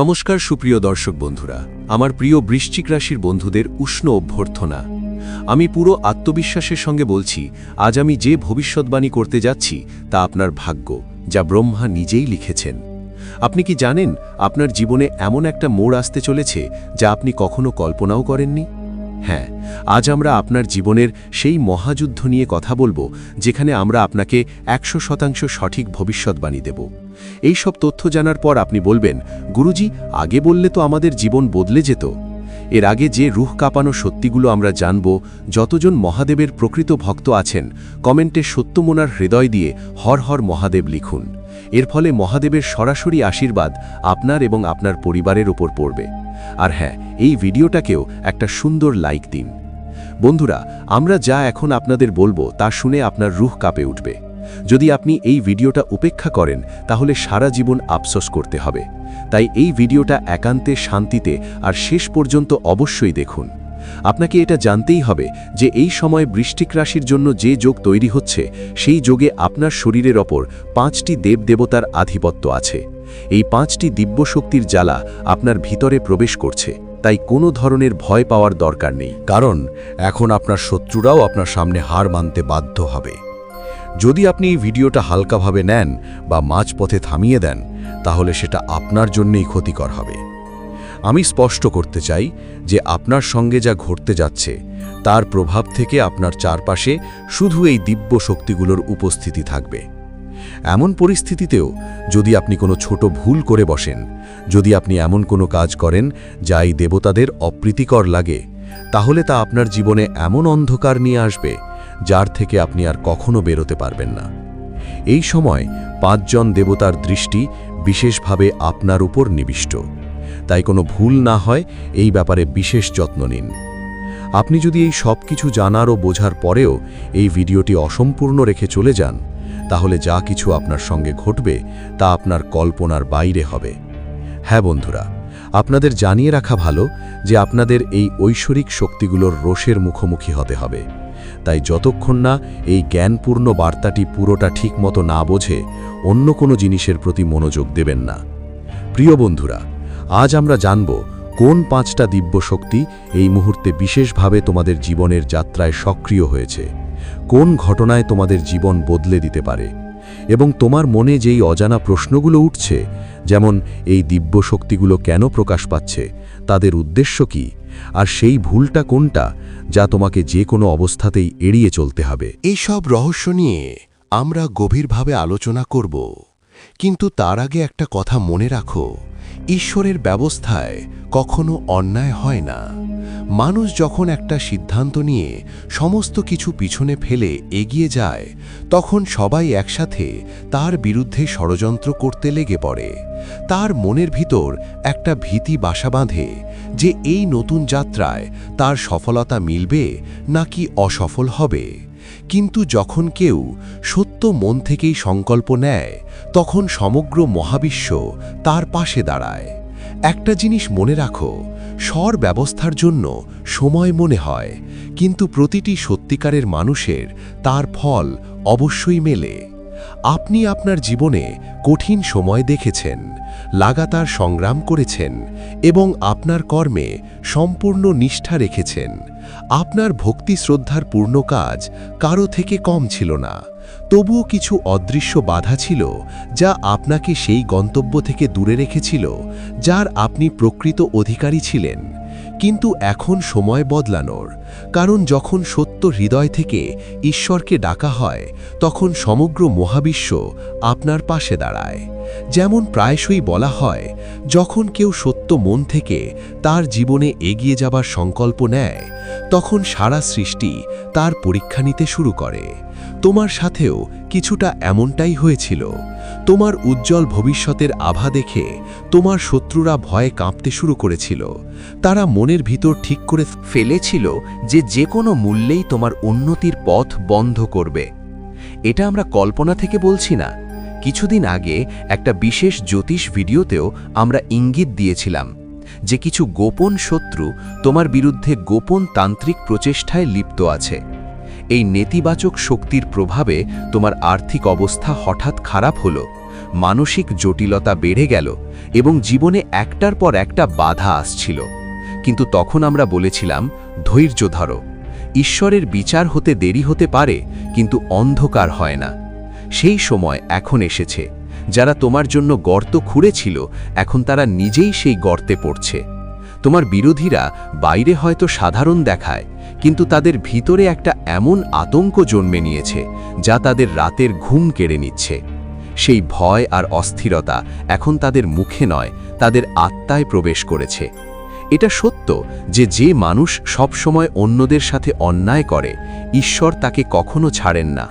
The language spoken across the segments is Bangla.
নমস্কার সুপ্রিয় দর্শক বন্ধুরা, আমার প্রিয় বৃশ্চিক রাশির বন্ধুদের উষ্ণ অভ্যর্থনা। আমি পুরো আত্মবিশ্বাসের সঙ্গে বলছি, আজ আমি যে ভবিষ্যৎবাণী করতে যাচ্ছি, তা আপনার ভাগ্য, যা ব্রহ্মা নিজেই লিখেছেন। আপনি কি জানেন, আপনার জীবনে এমন একটা মোড় আসতে চলেছে, যা আপনি কখনো কল্পনাও করেননি? হ্যাঁ আজ আমরা আপনার জীবনের সেই মহাযুদ্ধ নিয়ে কথা বলব, যেখানে আমরা আপনাকে একশো শতাংশ সঠিক ভবিষ্যৎবাণী দেব। এই সব তথ্য জানার পর আপনি বলবেন, গুরুজি, আগে বললে তো আমাদের জীবন বদলে যেত। এর আগে যে রুহ কাঁপানো সত্যিগুলো আমরা জানব, যতজন মহাদেবের প্রকৃত ভক্ত আছেন, কমেন্টে সত্যমোনার হৃদয় দিয়ে হর হর মহাদেব লিখুন। এর ফলে মহাদেবের সরাসরি আশীর্বাদ আপনার এবং আপনার পরিবারের ওপর পড়বে। আর হ্যাঁ এই ভিডিওটাকেও একটা সুন্দর লাইক দিন। বন্ধুরা, আমরা যা এখন আপনাদের বলব তা শুনে আপনার রুহ কাঁপে উঠবে। যদি আপনি এই ভিডিওটা উপেক্ষা করেন, তাহলে সারা জীবন আফসোস করতে হবে। তাই এই ভিডিওটা একান্তে, শান্তিতে আর শেষ পর্যন্ত অবশ্যই দেখুন। আপনাকে এটা জানতেই হবে যে এই সময় বৃষ্টিক রাশির জন্য যে যোগ তৈরি হচ্ছে, সেই যোগে আপনার শরীরের ওপর পাঁচটি দেবদেবতার আধিপত্য আছে। এই পাঁচটি দিব্য শক্তির জ্বালা আপনার ভিতরে প্রবেশ করছে, তাই কোনো ধরনের ভয় পাওয়ার দরকার নেই, কারণ এখন আপনার শত্রুরাও আপনার সামনে হার মানতে বাধ্য হবে। যদি আপনি এই ভিডিওটা হালকাভাবে নেন বা মাঝপথে থামিয়ে দেন, তাহলে সেটা আপনার জন্যই ক্ষতিকর হবে। আমি স্পষ্ট করতে চাই যে আপনার সঙ্গে যা ঘটতে যাচ্ছে, তার প্রভাব থেকে আপনার চারপাশে শুধু এই দিব্য শক্তিগুলোর উপস্থিতি থাকবে। এমন পরিস্থিতিতেও যদি আপনি কোনো ছোট ভুল করে বসেন, যদি আপনি এমন কোনো কাজ করেন যা এই দেবতাদের অপ্রীতিকর লাগে, তাহলে তা আপনার জীবনে এমন অন্ধকার নিয়ে আসবে যার থেকে আপনি আর কখনো বেরোতে পারবেন না। এই সময় পাঁচজন দেবতার দৃষ্টি বিশেষভাবে আপনার উপর নিবিষ্ট। তাই কোনো ভুল না হয়, এই ব্যাপারে বিশেষ যত্ন নিন। আপনি যদি এই সব কিছু জানার ও বোঝার পরেও এই ভিডিওটি অসম্পূর্ণ রেখে চলে যান তাহলে যা কিছু আপনার সঙ্গে ঘটবে তা আপনার কল্পনার বাইরে হবে। হ্যাঁ বন্ধুরা, আপনাদের জানিয়ে রাখা ভালো যে আপনাদের এই ঐশ্বরিক শক্তিগুলোর রোষের মুখোমুখি হতে হবে। তাই যতক্ষণ না এই জ্ঞানপূর্ণ বার্তাটি পুরোটা ঠিকমতো না বোঝে, অন্য কোনো জিনিসের প্রতি মনোযোগ দেবেন না। প্রিয় বন্ধুরা, আজ আমরা জানব কোন পাঁচটা দিব্য শক্তি এই মুহূর্তে বিশেষভাবে তোমাদের জীবনের যাত্রায় সক্রিয় হয়েছে। কোন ঘটনায় তোমাদের জীবন বদলে দিতে পারে? এবং তোমার মনে যেই অজানা প্রশ্নগুলো উঠছে, যেমন এই দিব্য শক্তিগুলো কেন প্রকাশ পাচ্ছে, তাদের উদ্দেশ্য কি? আর সেই ভুলটা কোনটা, যা তোমাকে যে কোনো অবস্থাতেই এড়িয়ে চলতে হবে? এইসব রহস্য নিয়ে আমরা গভীরভাবে আলোচনা করব। কিন্তু তার আগে একটা কথা মনে রাখো, ঈশ্বরের ব্যবস্থায় কখনো অন্যায় হয় না। মানুষ যখন একটা সিদ্ধান্ত নিয়ে সমস্ত কিছু পিছনে ফেলে এগিয়ে যায়, তখন সবাই একসাথে তার বিরুদ্ধে ষড়যন্ত্র করতে লেগে পড়ে। তার মনের ভিতর একটা ভীতি বাসা বাঁধে যে এই নতুন যাত্রায় তার সফলতা মিলবে নাকি অসফল হবে। কিন্তু যখন কেউ সত্য মন থেকেই সংকল্প নেয়, তখন সমগ্র মহাবিশ্ব তার পাশে দাঁড়ায়। একটা জিনিস মনে রাখো, স্বর ব্যবস্থার জন্য সময় মনে হয়, কিন্তু প্রতিটি সত্যিকারের মানুষের তার ফল অবশ্যই মেলে। আপনি আপনার জীবনে কঠিন সময় দেখেছেন, লাগাতার সংগ্রাম করেছেন এবং আপনার কর্মে সম্পূর্ণ নিষ্ঠা রেখেছেন। আপনার ভক্তি শ্রদ্ধার পূর্ণ কাজ কারও থেকে কম ছিল না। তবুও কিছু অদৃশ্য বাধা ছিল যা আপনাকে সেই গন্তব্য থেকে দূরে রেখেছিল, যার আপনি প্রকৃত অধিকারী ছিলেন। কিন্তু এখন সময় বদলানোর, কারণ যখন সত্য হৃদয় থেকে ঈশ্বরকে ডাকা হয়, তখন সমগ্র মহাবিশ্ব আপনার পাশে দাঁড়ায়। যেমন প্রায়শই বলা হয়, যখন কেউ সত্য মন থেকে তার জীবনে এগিয়ে যাবার সংকল্প নেয়, তখন সারা সৃষ্টি তার পরীক্ষা নিতে শুরু করে। তোমার সাথেও কিছুটা এমনটাই হয়েছিল। তোমার উজ্জ্বল ভবিষ্যতের আভা দেখে তোমার শত্রুরা ভয়ে কাঁপতে শুরু করেছিল। তারা মনের ভিতর ঠিক করে ফেলেছিল যে যে কোনো মূল্যেই তোমার উন্নতির পথ বন্ধ করবে। এটা আমরা কল্পনা থেকে বলছি না। কিছুদিন আগে একটা বিশেষ জ্যোতিষ ভিডিওতেও আমরা ইঙ্গিত দিয়েছিলাম যে কিছু গোপন শত্রু তোমার বিরুদ্ধে গোপন তান্ত্রিক প্রচেষ্টায় লিপ্ত আছে। এই নেতিবাচক শক্তির প্রভাবে তোমার আর্থিক অবস্থা হঠাৎ খারাপ হলো, মানসিক জটিলতা বেড়ে গেল এবং জীবনে একটার পর একটা বাধা আসছিল। কিন্তু তখন আমরা বলেছিলাম, ধৈর্য ধরো। ঈশ্বরের বিচার হতে দেরি হতে পারে, কিন্তু অন্ধকার হয় না। সেই সময় এখন এসেছে। যারা তোমার জন্য গর্ত খুঁড়েছিল, এখন তারা নিজেই সেই গর্তে পড়ছে। তোমার বিরোধীরা বাইরে হয়তো সাধারণ দেখায়, কিন্তু তাদের ভিতরে একটা এমন আতঙ্ক জন্মে নিয়েছে, যা তাদের রাতের ঘুম কেড়ে নিচ্ছে। সেই ভয় আর অস্থিরতা এখন তাদের মুখে নয়, তাদের আত্মায় প্রবেশ করেছে। এটা সত্য যে যে মানুষ সবসময় অন্যদের সাথে অন্যায় করে, ঈশ্বর তাকে কখনো ছাড়েন না।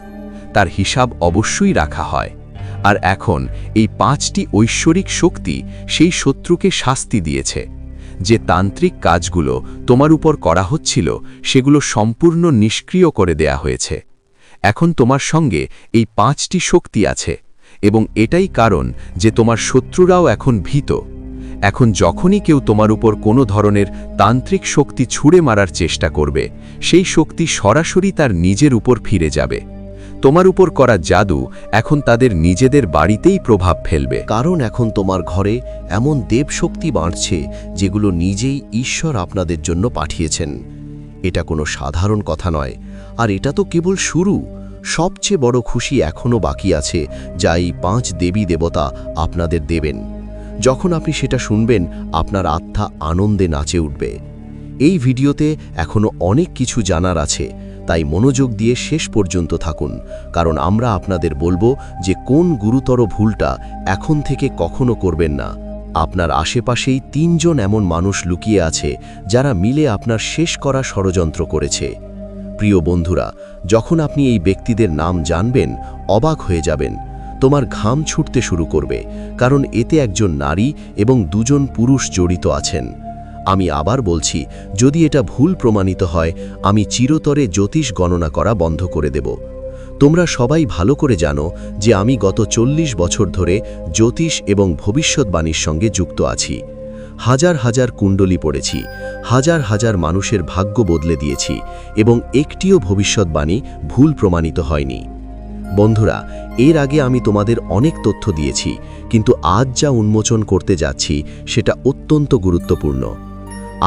তার হিসাব অবশ্যই রাখা হয়। আর এখন এই পাঁচটি ঐশ্বরিক শক্তি সেই শত্রুকে শাস্তি দিয়েছে। যে তান্ত্রিক কাজগুলো তোমার উপর করা হচ্ছিল, সেগুলো সম্পূর্ণ নিষ্ক্রিয় করে দেয়া হয়েছে। এখন তোমার সঙ্গে এই পাঁচটি শক্তি আছে, এবং এটাই কারণ যে তোমার শত্রুরাও এখন ভীত। এখন যখনই কেউ তোমার উপর কোনো ধরনের তান্ত্রিক শক্তি ছুঁড়ে মারার চেষ্টা করবে, সেই শক্তি সরাসরি তার নিজের উপর ফিরে যাবে। তোমার উপর করা জাদু এখন তাদের নিজেদের বাড়িতেই প্রভাব ফেলবে। কারণ এখন তোমার ঘরে এমন দেবশক্তি বাড়ছে যেগুলো নিজেই ঈশ্বর আপনাদের জন্য পাঠিয়েছেন। এটা কোনো সাধারণ কথা নয়, আর এটা তো কেবল শুরু। সবচেয়ে বড় খুশি এখনও বাকি আছে যা এই পাঁচ দেবী দেবতা আপনাদের দেবেন। যখন আপনি সেটা শুনবেন, আপনার আত্মা আনন্দে নাচে উঠবে। এই ভিডিওতে এখনও অনেক কিছু জানার আছে। তাই মনোযোগ দিয়ে শেষ পর্যন্ত থাকুন, কারণ আমরা আপনাদের বলব যে কোন গুরুতর ভুলটা এখন থেকে কখনো করবেন না। আপনার আশেপাশেই তিনজন এমন মানুষ লুকিয়ে আছে যারা মিলে আপনার শেষ করা ষড়যন্ত্র করেছে। প্রিয় বন্ধুরা, যখন আপনি এই ব্যক্তিদের নাম জানবেন, অবাক হয়ে যাবেন। তোমার ঘাম ছুটতে শুরু করবে, কারণ এতে একজন নারী এবং দুজন পুরুষ জড়িত আছেন। আমি আবার বলছি, যদি এটা ভুল প্রমাণিত হয়, আমি চিরতরে জ্যোতিষ গণনা করা বন্ধ করে দেব। তোমরা সবাই ভালো করে জানো যে আমি গত চল্লিশ বছর ধরে জ্যোতিষ এবং ভবিষ্যৎবাণীর সঙ্গে যুক্ত আছি। হাজার হাজার কুণ্ডলি পড়েছি, হাজার হাজার মানুষের ভাগ্য বদলে দিয়েছি এবং একটিও ভবিষ্যৎবাণী ভুল প্রমাণিত হয়নি। বন্ধুরা, এর আগে আমি তোমাদের অনেক তথ্য দিয়েছি, কিন্তু আজ যা উন্মোচন করতে যাচ্ছি সেটা অত্যন্ত গুরুত্বপূর্ণ।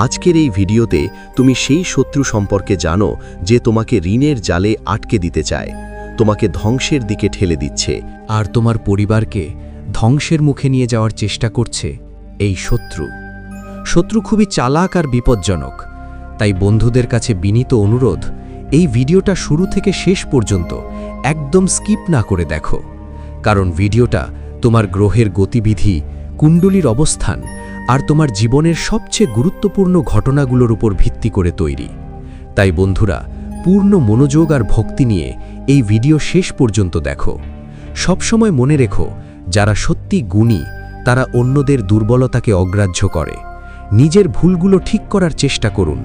আজকের এই ভিডিওতে তুমি সেই শত্রু সম্পর্কে জানো যে তোমাকে ঋণের জালে আটকে দিতে চায়। তোমাকে ধ্বংসের দিকে ঠেলে দিচ্ছে। আর তোমার পরিবারকে ধ্বংসের মুখে নিয়ে যাওয়ার চেষ্টা করছে এই শত্রু। শত্রু খুবই চালাক আর বিপজ্জনক। তাই বন্ধুদের কাছে বিনীত অনুরোধ, এই ভিডিওটা শুরু থেকে শেষ পর্যন্ত একদম স্কিপ না করে দেখো। কারণ ভিডিওটা তোমার গ্রহের গতিবিধি, কুণ্ডলীর অবস্থান আর তোমার জীবনের সবচেয়ে গুরুত্বপূর্ণ ঘটনাগুলোর উপর ভিত্তি করে তৈরি। তাই বন্ধুরা, পূর্ণ মনোযোগ আর ভক্তি নিয়ে এই ভিডিও শেষ পর্যন্ত দেখো। সবসময় মনে রেখো, যারা সত্যি গুণী, তারা অন্যদের দুর্বলতাকে অগ্রাহ্য করে। নিজের ভুলগুলো ঠিক করার চেষ্টা করুন।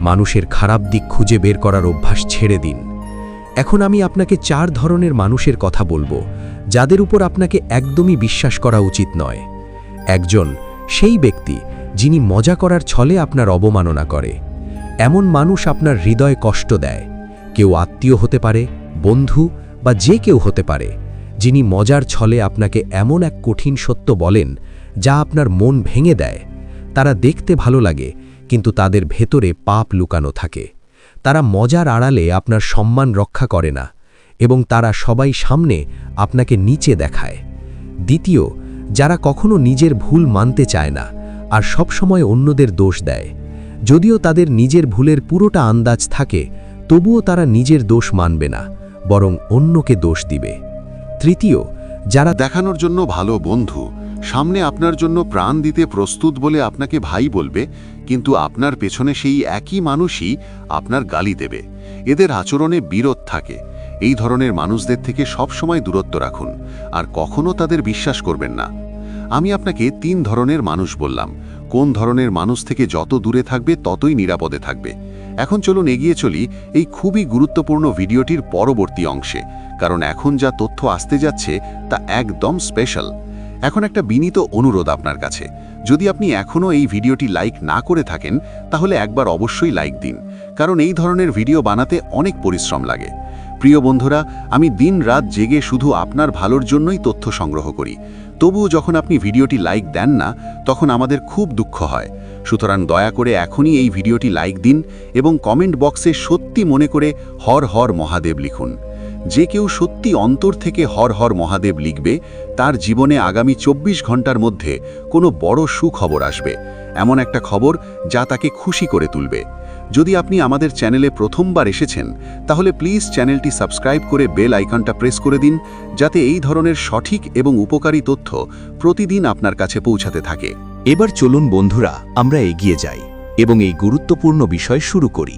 মানুষের খারাপ দিক খুঁজে বের করার অভ্যাস ছেড়ে দিন। এখন আমি আপনাকে চার ধরনের মানুষের কথা বলব, যাদের উপর আপনাকে একদমই বিশ্বাস করা উচিত নয়। একজন সেই ব্যক্তি যিনি মজা করার ছলে আপনার অবমাননা করে। এমন মানুষ আপনার হৃদয় কষ্ট দেয়। কেউ আত্মীয় হতে পারে, বন্ধু বা যে কেউ হতে পারে, যিনি মজার ছলে আপনাকে এমন এক কঠিন সত্য বলেন যা আপনার মন ভেঙে দেয়। তারা দেখতে ভালো লাগে, কিন্তু তাদের ভেতরে পাপ লুকানো থাকে। তারা মজার আড়ালে আপনার সম্মান রক্ষা করে না এবং তারা সবাই সামনে আপনাকে নিচে দেখায়। দ্বিতীয় যারা কখনো নিজের ভুল মানতে চায় না আর সবসময় অন্যদের দোষ দেয়। যদিও তাদের নিজের ভুলের পুরোটা আন্দাজ থাকে, তবুও তারা নিজের দোষ মানবে না, বরং অন্যকে দোষ দিবে। তৃতীয়, যারা দেখানোর জন্য ভালো বন্ধু, সামনে আপনার জন্য প্রাণ দিতে প্রস্তুত বলে আপনাকে ভাই বলবে, কিন্তু আপনার পেছনে সেই একই মানুষই আপনার গালি দেবে। এদের আচরণে বিরোধ থাকে। এই ধরনের মানুষদের থেকে সবসময় দূরত্ব রাখুন, আর কখনো তাদের বিশ্বাস করবেন না। আমি আপনাকে তিন ধরনের মানুষ বললাম। কোন ধরনের মানুষ থেকে যত দূরে থাকবে, ততই নিরাপদে থাকবে। এখন চলুন এগিয়ে চলি এই খুবই গুরুত্বপূর্ণ ভিডিওটির পরবর্তী অংশে, কারণ এখন যা তথ্য আসতে যাচ্ছে তা একদম স্পেশাল। এখন একটা বিনীত অনুরোধ আপনার কাছে। যদি আপনি এখনও এই ভিডিওটি লাইক না করে থাকেন, তাহলে একবার অবশ্যই লাইক দিন, কারণ এই ধরনের ভিডিও বানাতে অনেক পরিশ্রম লাগে। প্রিয় বন্ধুরা, আমি দিন রাত জেগে শুধু আপনার ভালোর জন্যই তথ্য সংগ্রহ করি। তবুও যখন আপনি ভিডিওটি লাইক দেন না, তখন আমাদের খুব দুঃখ হয়। সুতরাং দয়া করে এখনই এই ভিডিওটি লাইক দিন এবং কমেন্ট বক্সে সত্যি মনে করে হর হর মহাদেব লিখুন। যে কেউ সত্যি অন্তর থেকে হর হর মহাদেব লিখবে, তার জীবনে আগামী চব্বিশ ঘণ্টার মধ্যে কোনো বড় সুখবর আসবে। এমন একটা খবর যা তাকে খুশি করে তুলবে। যদি আপনি আমাদের চ্যানেলে প্রথমবার এসেছেন, তাহলে প্লিজ চ্যানেলটি সাবস্ক্রাইব করে বেল আইকনটা প্রেস করে দিন, যাতে এই ধরনের সঠিক এবং উপকারী তথ্য প্রতিদিন আপনার কাছে পৌঁছাতে থাকে। এবার চলুন বন্ধুরা, আমরা এগিয়ে যাই এবং এই গুরুত্বপূর্ণ বিষয় শুরু করি।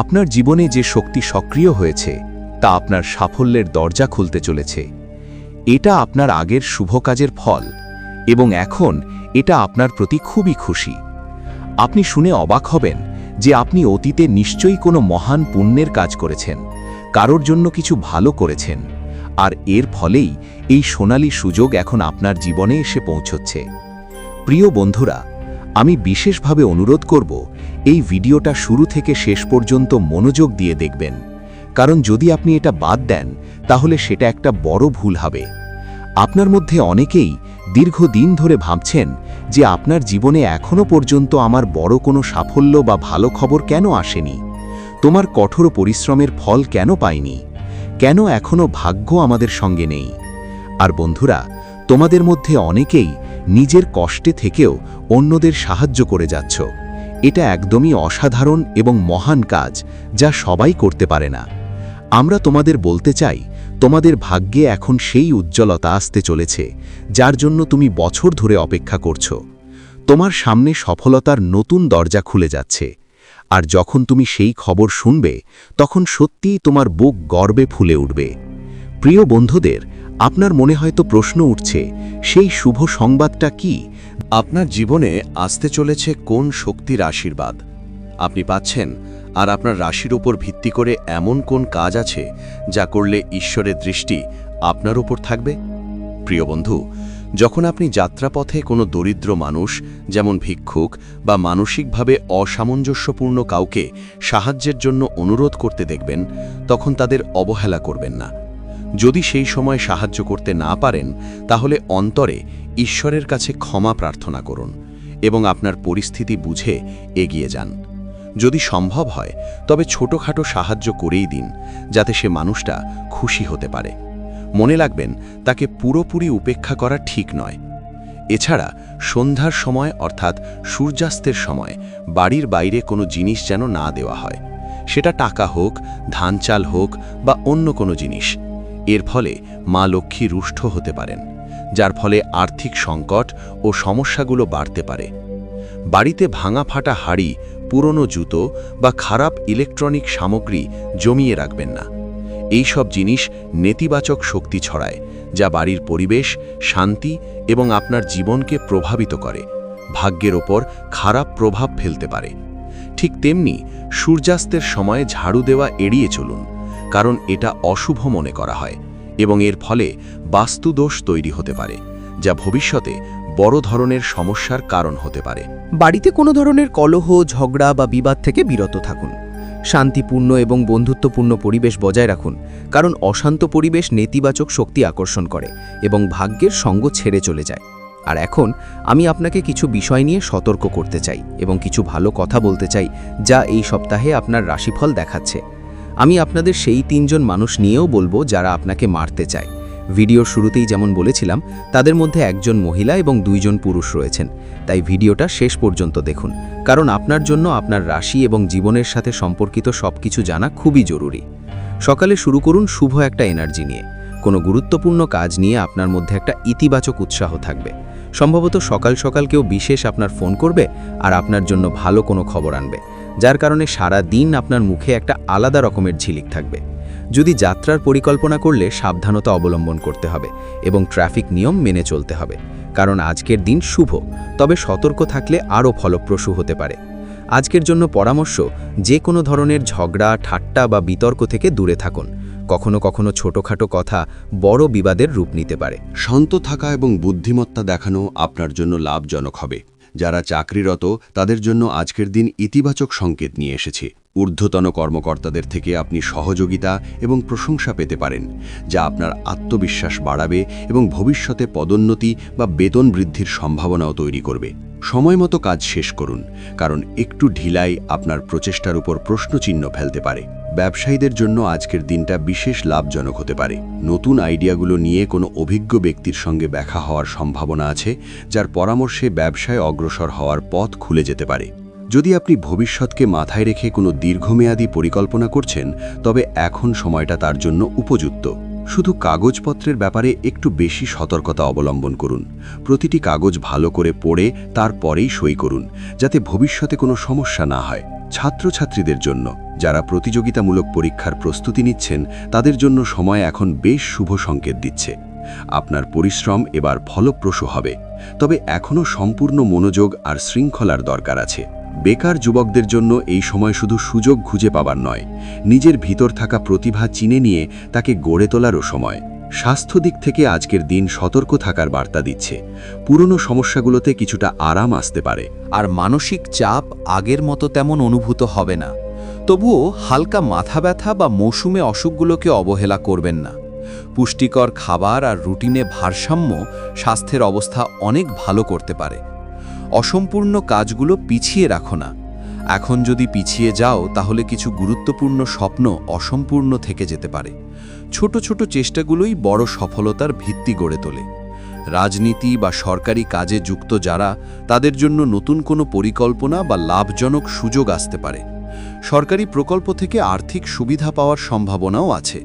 আপনার জীবনে যে শক্তি সক্রিয় হয়েছে, তা আপনার সাফল্যের দরজা খুলতে চলেছে। এটা আপনার আগের শুভ কাজের ফল এবং এখন এটা আপনার প্রতি খুবই খুশি। আপনি শুনে অবাক হবেন যে আপনি অতীতে নিশ্চয়ই কোনো মহান পুণ্যের কাজ করেছেন, কারোর জন্য কিছু ভালো করেছেন, আর এর ফলেই এই সোনালী সুযোগ এখন আপনার জীবনে এসে পৌঁছচ্ছে। প্রিয় বন্ধুরা, আমি বিশেষভাবে অনুরোধ করব, এই ভিডিওটা শুরু থেকে শেষ পর্যন্ত মনোযোগ দিয়ে দেখবেন, কারণ যদি আপনি এটা বাদ দেন, তাহলে সেটা একটা বড় ভুল হবে। আপনার মধ্যে অনেকেই দীর্ঘদিন ধরে ভাবছেন যে আপনার জীবনে এখনও পর্যন্ত আমার বড় কোনো সাফল্য বা ভালো খবর কেন আসেনি? তোমার কঠোর পরিশ্রমের ফল কেন পাইনি? কেন এখনও ভাগ্য আমাদের সঙ্গে নেই? আর বন্ধুরা, তোমাদের মধ্যে অনেকেই নিজের কষ্টে থেকেও অন্যদের সাহায্য করে যাচ্ছ। এটা একদমই অসাধারণ এবং মহান কাজ যা সবাই করতে পারে না। আমরা তোমাদের বলতে চাই তোমাদের ভাগ্যে এখন সেই উজ্জ্বলতা আসতে চলেছে, যার জন্য তুমি বছর ধরে অপেক্ষা করছ। তোমার সামনে সফলতার নতুন দরজা খুলে যাচ্ছে, আর যখন তুমি সেই খবর শুনবে, তখন সত্যিই তোমার বুক গর্বে ফুলে উঠবে। প্রিয় বন্ধুদের, আপনার মনে হয়তো প্রশ্ন উঠছে, সেই শুভ সংবাদটা কি? আপনার জীবনে আসতে চলেছে কোন শক্তির আশীর্বাদ? আপনি পাচ্ছেন আর আপনার রাশির উপর ভিত্তি করে এমন কোন কাজ আছে যা করলে ঈশ্বরের দৃষ্টি আপনার উপর থাকবে? প্রিয় বন্ধু, যখন আপনি যাত্রাপথে কোনো দরিদ্র মানুষ, যেমন ভিক্ষুক বা মানসিকভাবে অসামঞ্জস্যপূর্ণ কাউকে সাহায্যের জন্য অনুরোধ করতে দেখবেন, তখন তাদের অবহেলা করবেন না। যদি সেই সময় সাহায্য করতে না পারেন, তাহলে অন্তরে ঈশ্বরের কাছে ক্ষমা প্রার্থনা করুন এবং আপনার পরিস্থিতি বুঝে এগিয়ে যান। যদি সম্ভব হয়, তবে ছোটখাটো সাহায্য করেই দিন, যাতে সে মানুষটা খুশি হতে পারে। মনে রাখবেন, তাকে পুরোপুরি উপেক্ষা করা ঠিক নয়। এছাড়া, সন্ধ্যার সময় অর্থাৎ সূর্যাস্তের সময় বাড়ির বাইরে কোনো জিনিস যেন না দেওয়া হয়। সেটা টাকা হোক, ধান চাল হোক বা অন্য কোনো জিনিস। এর ফলে মা লক্ষ্মী রুষ্ট হতে পারেন, যার ফলে আর্থিক সংকট ও সমস্যাগুলো বাড়তে পারে। বাড়িতে ভাঙা ফাটা হাড়ি পুরনো জুতো বা খারাপ ইলেকট্রনিক সামগ্রী জমিয়ে রাখবেন না। এই সব জিনিস নেতিবাচক শক্তি ছড়ায়, যা বাড়ির পরিবেশ, শান্তি এবং আপনার জীবনকে প্রভাবিত করে, ভাগ্যের ওপর খারাপ প্রভাব ফেলতে পারে। ঠিক তেমনি সূর্যাস্তের সময় ঝাড়ু দেওয়া এড়িয়ে চলুন, কারণ এটা অশুভ মনে করা হয় এবং এর ফলে বাস্তুদোষ তৈরি হতে পারে, যা ভবিষ্যতে বড় ধরনের সমস্যার কারণ হতে পারে। বাড়িতে কোনো ধরনের কলহ, ঝগড়া বা বিবাদ থেকে বিরত থাকুন। শান্তিপূর্ণ এবং বন্ধুত্বপূর্ণ পরিবেশ বজায় রাখুন, কারণ অশান্ত পরিবেশ নেতিবাচক শক্তি আকর্ষণ করে এবং ভাগ্যের সঙ্গ ছেড়ে চলে যায়। আর এখন আমি আপনাকে কিছু বিষয় নিয়ে সতর্ক করতে চাই এবং কিছু ভালো কথা বলতে চাই যা এই সপ্তাহে আপনার রাশিফল দেখাচ্ছে। আমি আপনাদের সেই তিনজন মানুষ নিয়েও বলব যারা আপনাকে মারতে চায়। ভিডিওর শুরুতেই যেমন বলেছিলাম, তাদের মধ্যে একজন মহিলা এবং দুইজন পুরুষ রয়েছেন। তাই ভিডিওটা শেষ পর্যন্ত দেখুন, কারণ আপনার জন্য আপনার রাশি এবং জীবনের সাথে সম্পর্কিত সবকিছু জানা খুবই জরুরি। সকালে শুরু করুন শুভ একটা এনার্জি নিয়ে। কোনো গুরুত্বপূর্ণ কাজ নিয়ে আপনার মধ্যে একটা ইতিবাচক উৎসাহ থাকবে। সম্ভবত সকাল সকাল কেউ বিশেষ আপনার ফোন করবে আর আপনার জন্য ভালো কোনো খবর আনবে, যার কারণে সারা দিন আপনার মুখে একটা আলাদা রকমের ঝিলিক থাকবে। যদি যাত্রার পরিকল্পনা করলে সাবধানতা অবলম্বন করতে হবে এবং ট্রাফিক নিয়ম মেনে চলতে হবে। কারণ আজকের দিন শুভ, তবে সতর্ক থাকলে আরও ফলপ্রসূ হতে পারে। আজকের জন্য পরামর্শ, যে কোনো ধরনের ঝগড়া, ঠাট্টা বা বিতর্ক থেকে দূরে থাকুন। কখনো কখনো ছোটোখাটো কথা বড় বিবাদের রূপ নিতে পারে। শান্ত থাকা এবং বুদ্ধিমত্তা দেখানো আপনার জন্য লাভজনক হবে। যারা চাকরিরত, তাদের জন্য আজকের দিন ইতিবাচক সংকেত নিয়ে এসেছে। ঊর্ধ্বতন কর্মকর্তাদের থেকে আপনি সহযোগিতা এবং প্রশংসা পেতে পারেন, যা আপনার আত্মবিশ্বাস বাড়াবে এবং ভবিষ্যতে পদোন্নতি বা বেতন বৃদ্ধির সম্ভাবনাও তৈরি করবে। সময় মতো কাজ শেষ করুন, কারণ একটু ঢিলাই আপনার প্রচেষ্টার উপর প্রশ্নচিহ্ন ফেলতে পারে। ব্যবসায়ীদের জন্য আজকের দিনটা বিশেষ লাভজনক হতে পারে। নতুন আইডিয়াগুলো নিয়ে কোনো অভিজ্ঞ ব্যক্তির সঙ্গে দেখা হওয়ার সম্ভাবনা আছে, যার পরামর্শে ব্যবসায় অগ্রসর হওয়ার পথ খুলে যেতে পারে। যদি আপনি ভবিষ্যৎকে মাথায় রেখে কোনো দীর্ঘমেয়াদী পরিকল্পনা করছেন, তবে এখন সময়টা তার জন্য উপযুক্ত। শুধু কাগজপত্রের ব্যাপারে একটু বেশি সতর্কতা অবলম্বন করুন। প্রতিটি কাগজ ভালো করে পড়ে তারপরেই সই করুন, যাতে ভবিষ্যতে কোনো সমস্যা না হয়। ছাত্রছাত্রীদের জন্য, যারা প্রতিযোগিতামূলক পরীক্ষার প্রস্তুতি নিচ্ছেন, তাদের জন্য সময় এখন বেশ শুভ সংকেত দিচ্ছে। আপনার পরিশ্রম এবার ফলপ্রসূ হবে। তবে এখনও সম্পূর্ণ মনোযোগ আর শৃঙ্খলার দরকার আছে। বেকার যুবকদের জন্য এই সময় শুধু সুযোগ খুঁজে পাবার নয়, নিজের ভিতর থাকা প্রতিভা চিনে নিয়ে তাকে গড়ে তোলারও সময়। স্বাস্থ্য দিক থেকে আজকের দিন সতর্ক থাকার বার্তা দিচ্ছে। পুরনো সমস্যাগুলোতে কিছুটা আরাম আসতে পারে। আর মানসিক চাপ আগের মতো তেমন অনুভূত হবে না। তবুও হালকা মাথা ব্যথা বা মৌসুমে অসুখগুলোকে অবহেলা করবেন না। পুষ্টিকর খাবার আর রুটিনে ভারসাম্য স্বাস্থ্যের অবস্থা অনেক ভালো করতে পারে। অসম্পূর্ণ কাজগুলো পিছিয়ে রাখো না। এখন যদি পিছিয়ে যাও, তাহলে কিছু গুরুত্বপূর্ণ স্বপ্ন অসম্পূর্ণ থেকে যেতে পারে। ছোট ছোট চেষ্টাগুলোই বড় সফলতার ভিত্তি গড়ে তোলে। রাজনীতি বা সরকারি কাজে যুক্ত যারা, তাদের জন্য নতুন কোনো পরিকল্পনা বা লাভজনক সুযোগ আসতে পারে। সরকারি প্রকল্প থেকে আর্থিক সুবিধা পাওয়ার সম্ভাবনাও আছে।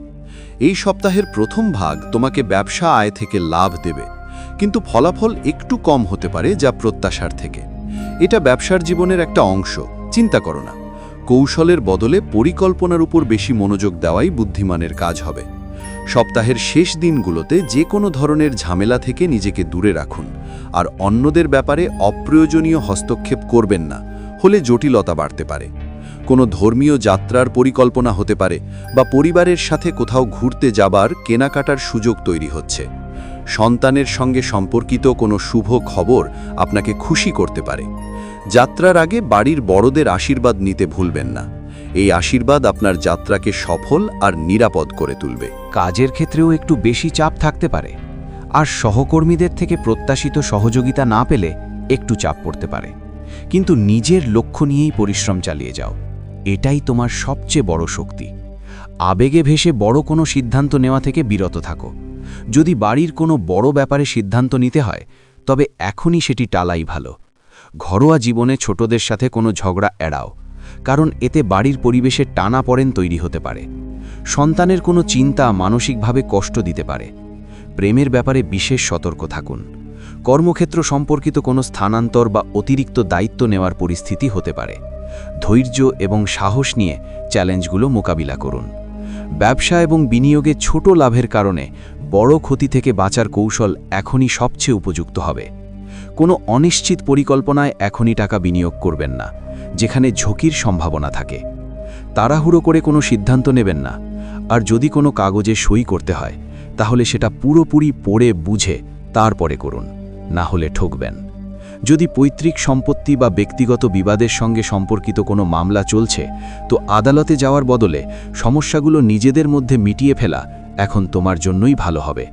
এই সপ্তাহের প্রথম ভাগ তোমাকে ব্যবসা আয় থেকে লাভ দেবে। কিন্তু ফলাফল একটু কম হতে পারে যা প্রত্যাশার থেকে। এটা ব্যবসার জীবনের একটা অংশ, চিন্তা করো না। কৌশলের বদলে পরিকল্পনার উপর বেশি মনোযোগ দেওয়াই বুদ্ধিমানের কাজ হবে। সপ্তাহের শেষ দিনগুলোতে যে কোনো ধরনের ঝামেলা থেকে নিজেকে দূরে রাখুন। আর অন্যদের ব্যাপারে অপ্রয়োজনীয় হস্তক্ষেপ করবেন না, হলে জটিলতা বাড়তে পারে। কোনো ধর্মীয় যাত্রার পরিকল্পনা হতে পারে, বা পরিবারের সাথে কোথাও ঘুরতে যাবার, কেনাকাটার সুযোগ তৈরি হচ্ছে। সন্তানের সঙ্গে সম্পর্কিত কোনো শুভ খবর আপনাকে খুশি করতে পারে। যাত্রার আগে বাড়ির বড়দের আশীর্বাদ নিতে ভুলবেন না। এই আশীর্বাদ আপনার যাত্রাকে সফল আর নিরাপদ করে তুলবে। কাজের ক্ষেত্রেও একটু বেশি চাপ থাকতে পারে। আর সহকর্মীদের থেকে প্রত্যাশিত সহযোগিতা না পেলে একটু চাপ পড়তে পারে। কিন্তু নিজের লক্ষ্য নিয়েই পরিশ্রম চালিয়ে যাও। এটাই তোমার সবচেয়ে বড় শক্তি। আবেগে ভেসে বড় কোনো সিদ্ধান্ত নেওয়া থেকে বিরত থাকো। যদি বাড়ির কোনো বড় ব্যাপারে সিদ্ধান্ত নিতে হয়, তবে এখনই সেটি টালাই ভালো। ঘরোয়া জীবনে ছোটদের সাথে কোনো ঝগড়া এড়াও, কারণ এতে বাড়ির পরিবেশে টানা পড়েন তৈরি হতে পারে। সন্তানের কোনো চিন্তা মানসিকভাবে কষ্ট দিতে পারে। প্রেমের ব্যাপারে বিশেষ সতর্ক থাকুন। কর্মক্ষেত্র সম্পর্কিত কোনো স্থানান্তর বা অতিরিক্ত দায়িত্ব নেওয়ার পরিস্থিতি হতে পারে। ধৈর্য এবং সাহস নিয়ে চ্যালেঞ্জগুলো মোকাবিলা করুন। ব্যবসা এবং বিনিয়োগে ছোট লাভের কারণে বড় ক্ষতি থেকে বাঁচার কৌশল এখনই সবচেয়ে উপযুক্ত হবে। কোনো অনিশ্চিত পরিকল্পনায় এখনই টাকা বিনিয়োগ করবেন না, যেখানে ঝুঁকির সম্ভাবনা থাকে। তাড়াহুড়ো করে কোনো সিদ্ধান্ত নেবেন না, আর যদি কোনো কাগজে সই করতে হয়, তাহলে সেটা পুরোপুরি পড়ে বুঝে তারপরে করুন, না হলে ঠকবেন। যদি পৈতৃক সম্পত্তি বা ব্যক্তিগত বিবাদের সঙ্গে সম্পর্কিত কোনো মামলা চলছে, তো আদালতে যাওয়ার বদলে সমস্যাগুলো নিজেদের মধ্যে মিটিয়ে ফেলা এখন তোমার জন্যই ভালো হবে।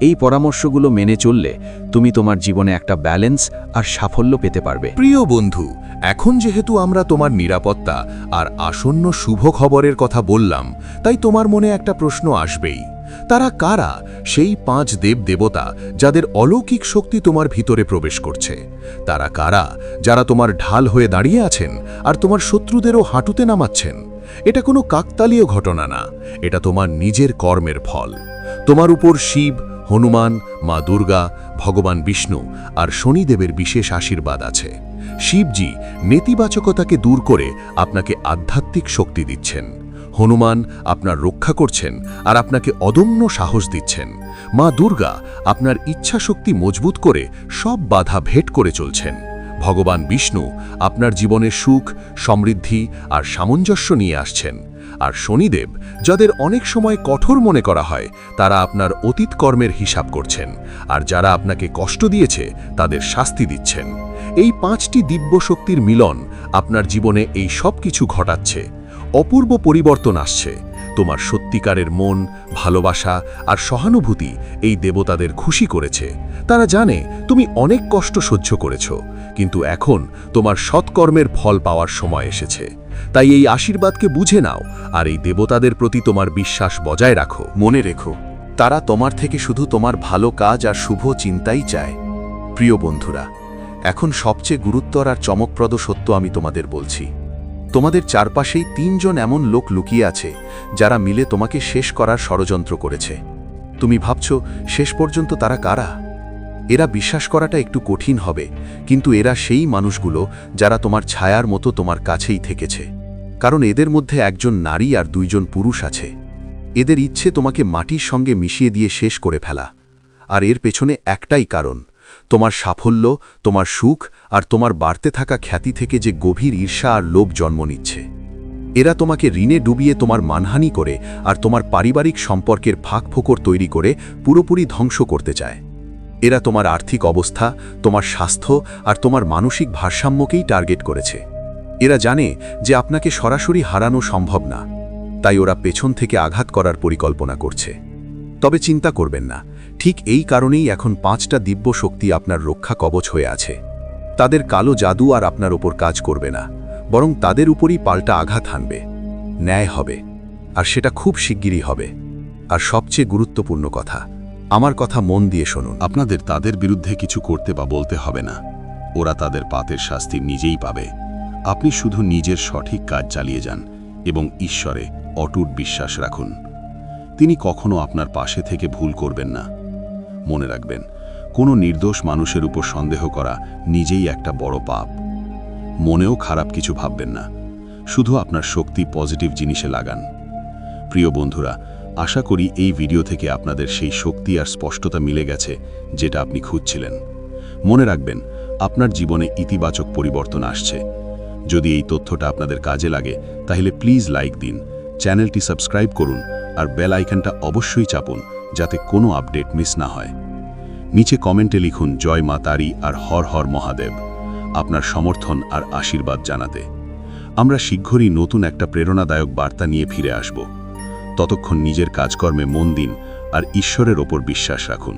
এই পরামর্শগুলো মেনে চললে তুমি তোমার জীবনে একটা ব্যালেন্স আর সাফল্য পেতে পারবে। প্রিয় বন্ধু, এখন যেহেতু আমরা তোমার নিরাপত্তা আর আসন্ন শুভ খবরের কথা বললাম, তাই তোমার মনে একটা প্রশ্ন আসবেই। তারা কারা? সেই পাঁচ দেব দেবতা যাদের অলৌকিক শক্তি তোমার ভিতরে প্রবেশ করছে। তারা কারা? যারা তোমার ঢাল হয়ে দাঁড়িয়ে আছেন আর তোমার শত্রুদেরও হাঁটুতে নামাচ্ছেন। এটা কোনো কাকতালীয় ঘটনা না। এটা তোমার নিজের কর্মের ফল। তোমার উপর শিব, হনুমান, মা দুর্গা, ভগবান বিষ্ণু আর শনিদেবের বিশেষ আশীর্বাদ আছে। শিবজি নেতিবাচকতাকে দূর করে আপনাকে আধ্যাত্মিক শক্তি দিচ্ছেন। হনুমান আপনার রক্ষা করছেন আর আপনাকে অদম্য সাহস দিচ্ছেন। মা দুর্গা আপনার ইচ্ছাশক্তি মজবুত করে সব বাধা ভেট করে চলছেন। ভগবান বিষ্ণু আপনার জীবনে সুখ, সমৃদ্ধি আর সামঞ্জস্য নিয়ে আসছেন। আর শনিদেব, যাদের অনেক সময় কঠোর মনে করা হয়, তারা আপনার অতীত কর্মের হিসাব করছেন। আর যারা আপনাকে কষ্ট দিয়েছে, তাদের শাস্তি দিচ্ছেন। এই পাঁচটি দিব্য শক্তির মিলন আপনার জীবনে এই সব কিছু ঘটাচ্ছে। অপূর্ব পরিবর্তন আসছে। তোমার সত্যিকারের মন, ভালোবাসা আর সহানুভূতি এই দেবতাদের খুশি করেছে। তারা জানে তুমি অনেক কষ্ট সহ্য করেছ। কিন্তু এখন তোমার সৎকর্মের ফল পাওয়ার সময় এসেছে। তাই এই আশীর্বাদকে বুঝে নাও আর এই দেবতাদের প্রতি তোমার বিশ্বাস বজায় রাখো। মনে রেখো, তারা তোমার থেকে শুধু তোমার ভালো কাজ আর শুভ চিন্তাই চায়। প্রিয় বন্ধুরা, এখন সবচেয়ে গুরুত্বর আর চমকপ্রদ সত্য আমি তোমাদের বলছি। তোমাদের চারপাশেই তিনজন এমন লোক লুকিয়ে আছে, যারা মিলে তোমাকে শেষ করার ষড়যন্ত্র করেছে। তুমি ভাবছ, শেষ পর্যন্ত তারা কারা? এরা বিশ্বাস করাটা একটু কঠিন হবে, কিন্তু এরা সেই মানুষগুলো যারা তোমার ছায়ার মতো তোমার কাছেই থেকেছে। কারণ এদের মধ্যে একজন নারী আর দুইজন পুরুষ আছে। এদের ইচ্ছে তোমাকে মাটির সঙ্গে মিশিয়ে দিয়ে শেষ করে ফেলা। আর এর পেছনে একটাই কারণ, তোমার সাফল্য, তোমার সুখ আর তোমার বাড়তে থাকা খ্যাতি থেকে যে গভীর ঈর্ষা আর লোভ জন্ম নিচ্ছে। এরা তোমাকে ঋণে ডুবিয়ে তোমার মানহানি করে আর তোমার পারিবারিক সম্পর্কের ফাঁক ফোকর তৈরি করে পুরোপুরি ধ্বংস করতে চায়। এরা তোমার আর্থিক অবস্থা, তোমার স্বাস্থ্য আর তোমার মানসিক ভারসাম্যকেই টার্গেট করেছে। এরা জানে যে আপনাকে সরাসরি হারানো সম্ভব না, তাই ওরা পেছন থেকে আঘাত করার পরিকল্পনা করছে। তবে চিন্তা করবেন না, ঠিক এই কারণেই এখন পাঁচটা দিব্য শক্তি আপনার রক্ষা কবচ হয়ে আছে। তাদের কালো জাদু আর আপনার ওপর কাজ করবে না, বরং তাদের উপরই পাল্টা আঘাত হানবে। ন্যায় হবে, আর সেটা খুব শিগগিরই হবে। আর সবচেয়ে গুরুত্বপূর্ণ কথা আমার কথা মন দিয়ে শুনুন। আপনাদের তাদের বিরুদ্ধে কিছু করতে বা বলতে হবে না। ওরা তাদের পাতের শাস্তি নিজেই পাবে। আপনি শুধু নিজের সঠিক কাজ চালিয়ে যান এবং ঈশ্বরে অটুট বিশ্বাস রাখুন। তিনি কখনো আপনার পাশে থেকে ভুল করবেন না। মনে রাখবেন, কোনো নির্দোষ মানুষের উপর সন্দেহ করা নিজেই একটা বড় পাপ। মনেও খারাপ কিছু ভাববেন না। শুধু আপনার শক্তি পজিটিভ জিনিসে লাগান। প্রিয় বন্ধুরা আশা করি এই ভিডিও থেকে আপনাদের সেই শক্তি আর স্পষ্টতা মিলে গেছে যেটা আপনি খুঁজছিলেন। মনে রাখবেন, আপনার জীবনে ইতিবাচক পরিবর্তন আসছে। যদি এই তথ্যটা আপনাদের কাজে লাগে, তাহলে প্লিজ লাইক দিন, চ্যানেলটি সাবস্ক্রাইব করুন, আর বেল আইকনটা অবশ্যই চাপুন, যাতে কোনো আপডেট মিস না হয়। নিচে কমেন্টে লিখুন, জয় মা তারি আর হর হর মহাদেব। আপনার সমর্থন আর আশীর্বাদ জানাতে। আমরা শীঘ্রই নতুন একটা প্রেরণাদায়ক বার্তা নিয়ে ফিরে আসব। ততক্ষণ নিজের কাজকর্মে মন দিন আর ঈশ্বরের ওপর বিশ্বাস রাখুন।